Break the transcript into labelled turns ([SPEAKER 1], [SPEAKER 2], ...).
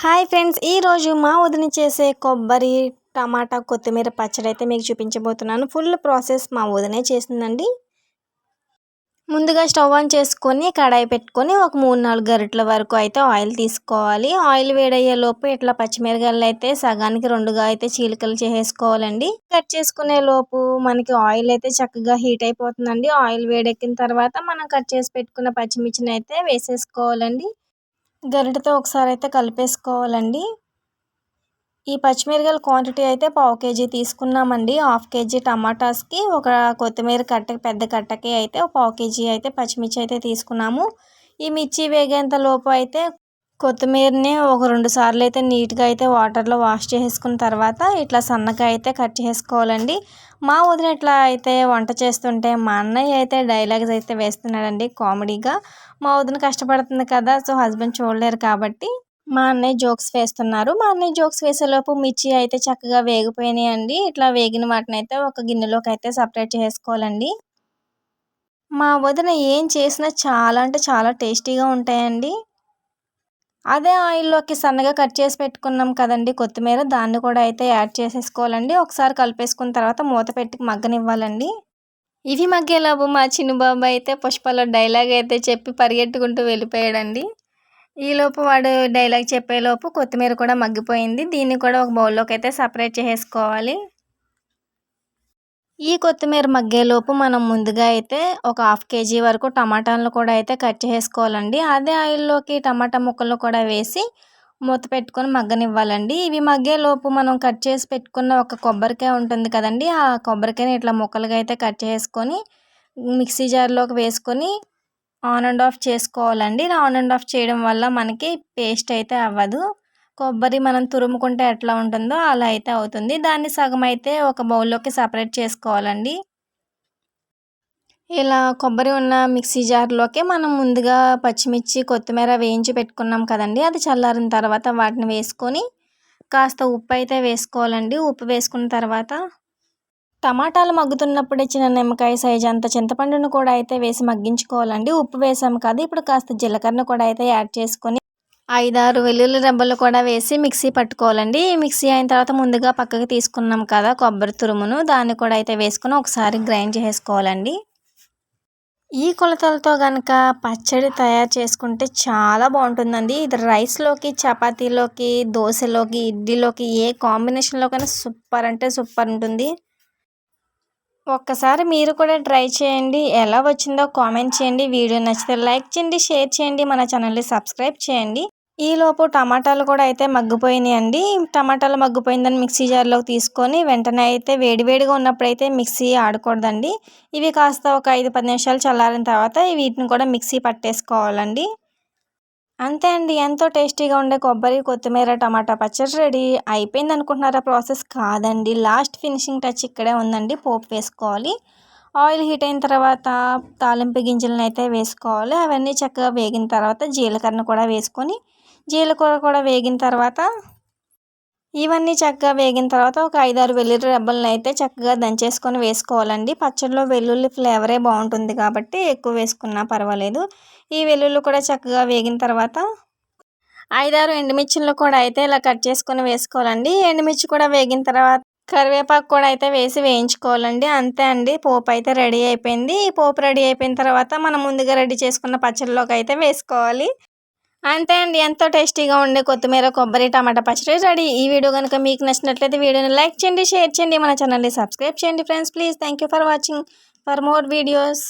[SPEAKER 1] Hi friends ఈరోజు మా వదిన చేసే కొబ్బరి టమాటా కొత్తిమీర పచ్చడి అయితే మీకు చూపించబోతున్నాను. ఫుల్ ప్రాసెస్ మా వదినే చేసిందండి. ముందుగా స్టవ్ ఆన్ చేసుకొని కడాయి పెట్టుకొని ఒక మూడు నాలుగు గరిటల వరకు అయితే ఆయిల్ తీసుకోవాలి. ఆయిల్ వేడయ్యేలోపు ఇట్లా పచ్చిమిరకాయలు అయితే సగానికి రెండుగా అయితే చీలికలు చేసేసుకోవాలండి. కట్ చేసుకునే లోపు మనకి ఆయిల్ అయితే చక్కగా హీట్ అయిపోతుందండి. ఆయిల్ వేడెక్కిన తర్వాత మనం కట్ చేసి పెట్టుకున్న పచ్చిమిర్చిని అయితే వేసేసుకోవాలండి. గరిటతో ఒకసారి అయితే కలిపేసుకోవాలండి. ఈ పచ్చిమిరకాయల క్వాంటిటీ అయితే పావు కేజీ తీసుకున్నామండి. హాఫ్ కేజీ టమాటాస్కి ఒక కొత్తిమీర కట్ట పెద్ద కట్టకి అయితే పావు కేజీ అయితే పచ్చిమిర్చి అయితే తీసుకున్నాము. ఈ మిర్చి వేగేంత లోపు అయితే కొత్తిమీరని ఒక రెండు సార్లు అయితే నీట్గా అయితే వాటర్లో వాష్ చేసుకున్న తర్వాత ఇట్లా సన్నగా అయితే కట్ చేసుకోవాలండి. మా వదిన ఇట్లా అయితే వంట చేస్తుంటే మా అన్నయ్య అయితే డైలాగ్స్ అయితే వేస్తున్నాడండి కామెడీగా. మా వదిన కష్టపడుతుంది కదా సో హస్బెండ్ చూడలేరు కాబట్టి మా అన్నయ్య జోక్స్ వేస్తున్నారు. మా అన్నయ్య జోక్స్ వేసేలోపు మిర్చి అయితే చక్కగా వేగిపోయినాయి అండి ఇట్లా వేగిన వాటిని అయితే ఒక గిన్నెలోకి అయితే సపరేట్ చేసుకోవాలండి. మా వదిన ఏం చేసినా చాలా అంటే చాలా టేస్టీగా ఉంటాయండి. అదే ఆయిల్లోకి సన్నగా కట్ చేసి పెట్టుకున్నాం కదండి కొత్తిమీర. దాన్ని కూడా అయితే యాడ్ చేసేసుకోవాలండి. ఒకసారి కలిపేసుకున్న తర్వాత మూత పెట్టి మగ్గనివ్వాలండి. ఇవి మగ్గేలోపు మా చిన్నబాబు అయితే పుష్పలో డైలాగ్ అయితే చెప్పి పరిగెట్టుకుంటూ వెళ్ళిపోయాడండి. ఈలోపు వాడు డైలాగ్ చెప్పేలోపు కొత్తిమీర కూడా మగ్గిపోయింది. దీన్ని కూడా ఒక బౌల్లోకి అయితే సపరేట్ చేసుకోవాలి ఈ కొత్తిమీర మగ్గేలోపు మనం ముందుగా అయితే ఒక హాఫ్ కేజీ వరకు టమాటాలను కూడా అయితే కట్ చేసుకోవాలండి. అదే ఆయిల్లోకి టమాటా ముక్కలను కూడా వేసి మూత పెట్టుకొని మగ్గనివ్వాలండి. ఇవి మగ్గేలోపు మనం కట్ చేసి పెట్టుకున్న ఒక కొబ్బరికాయ ఉంటుంది కదండి ఆ కొబ్బరికాయని ఇట్లా ముక్కలుగా అయితే కట్ చేసుకొని మిక్సీ జార్లోకి వేసుకొని ఆన్ అండ్ ఆఫ్ చేసుకోవాలండి. ఆన్ అండ్ ఆఫ్ చేయడం వల్ల మనకి పేస్ట్ అయితే అవ్వదు. కొబ్బరి మనం తురుముకుంటే ఎట్లా ఉంటుందో అలా అయితే అవుతుంది. దాన్ని సగం అయితే ఒక బౌల్లోకి సపరేట్ చేసుకోవాలండి. ఇలా కొబ్బరి ఉన్న మిక్సీ జార్లోకి మనం ముందుగా పచ్చిమిర్చి కొత్తిమీర వేయించి పెట్టుకున్నాం కదండి. అది చల్లారిన తర్వాత వాటిని వేసుకొని కాస్త ఉప్పు అయితే వేసుకోవాలండి. ఉప్పు వేసుకున్న తర్వాత టమాటాలు మగ్గుతున్నప్పుడే చిన్న నిమ్మకాయ సైజ్ అంత చింతపండును కూడా అయితే వేసి మగ్గించుకోవాలండి. ఉప్పు వేసాము కదా ఇప్పుడు కాస్త జీలకర్ర కూడా అయితే యాడ్ చేసుకొని ఐదారు వెల్లుల్లి రెబ్బలు కూడా వేసి మిక్సీ పట్టుకోవాలండి. మిక్సీ అయిన తర్వాత ముందుగా పక్కకి తీసుకున్నాం కదా కొబ్బరి తురుమును దాన్ని కూడా అయితే వేసుకొని ఒకసారి గ్రైండ్ చేసుకోవాలండి. ఈ కొలతలతో కనుక పచ్చడి తయారు చేసుకుంటే చాలా బాగుంటుందండి. ఇది రైస్లోకి చపాతీలోకి దోశలోకి ఇడ్లీలోకి ఏ కాంబినేషన్లోకైనా సూపర్ అంటే సూపర్ ఉంటుంది. ఒక్కసారి మీరు కూడా ట్రై చేయండి. ఎలా వచ్చిందో కామెంట్ చేయండి. వీడియో నచ్చితే లైక్ చేయండి షేర్ చేయండి. మన ఛానల్ని సబ్స్క్రైబ్ చేయండి. ఈలోపు టమాటాలు కూడా అయితే మగ్గిపోయినాయండి టమాటాలు మగ్గిపోయిందని మిక్సీ జార్లోకి తీసుకొని వెంటనే అయితే వేడివేడిగా ఉన్నప్పుడు అయితే మిక్సీ ఆడకూడదండి. ఇవి కాస్త ఒక ఐదు పది నిమిషాలు చల్లారిన తర్వాత వీటిని కూడా మిక్సీ పట్టేసుకోవాలండి. అంతే అండి. ఎంతో టేస్టీగా ఉండే కొబ్బరి కొత్తిమీర టమాటా పచ్చడి రెడీ అయిపోయింది అనుకుంటున్నారా? ప్రాసెస్ కాదండి. లాస్ట్ ఫినిషింగ్ టచ్ ఇక్కడే ఉందండి. పోపు వేసుకోవాలి. ఆయిల్ హీట్ అయిన తర్వాత తాలింపు గింజలను అయితే వేసుకోవాలి. అవన్నీ చక్కగా వేగిన తర్వాత జీలకర్ర కూడా వేసుకొని జీలకర్ర కూడా వేగిన తర్వాత ఇవన్నీ చక్కగా వేగిన తర్వాత ఒక ఐదారు వెల్లుల్లి రెబ్బలను అయితే చక్కగా దంచేసుకొని వేసుకోవాలండి. పచ్చడిలో వెల్లుల్లి ఫ్లేవరే బాగుంటుంది కాబట్టి ఎక్కువ వేసుకున్నా పర్వాలేదు. ఈ వెల్లుల్లి కూడా చక్కగా వేగిన తర్వాత ఐదారు ఎండుమిర్చిలు కూడా అయితే ఇలా కట్ చేసుకొని వేసుకోవాలండి. ఎండుమిర్చి కూడా వేగిన తర్వాత కరివేపాకు కూడా అయితే వేసి వేయించుకోవాలండి. అంతే అండి పోపు అయితే రెడీ అయిపోయింది. ఈ పోపు రెడీ అయిపోయిన తర్వాత మనం ముందుగా రెడీ చేసుకున్న పచ్చడిలోకి అయితే వేసుకోవాలి. అంతే అండి. ఎంతో టేస్టీగా ఉండే కొత్తిమీర కొబ్బరి టమాటా పచ్చడి రెడీ. ఈ వీడియో కనుక మీకు నచ్చినట్లయితే వీడియోని లైక్ చేయండి షేర్ చేయండి మన ఛానల్ని సబ్స్క్రైబ్ చేయండి friends. Please thank for watching. For more videos.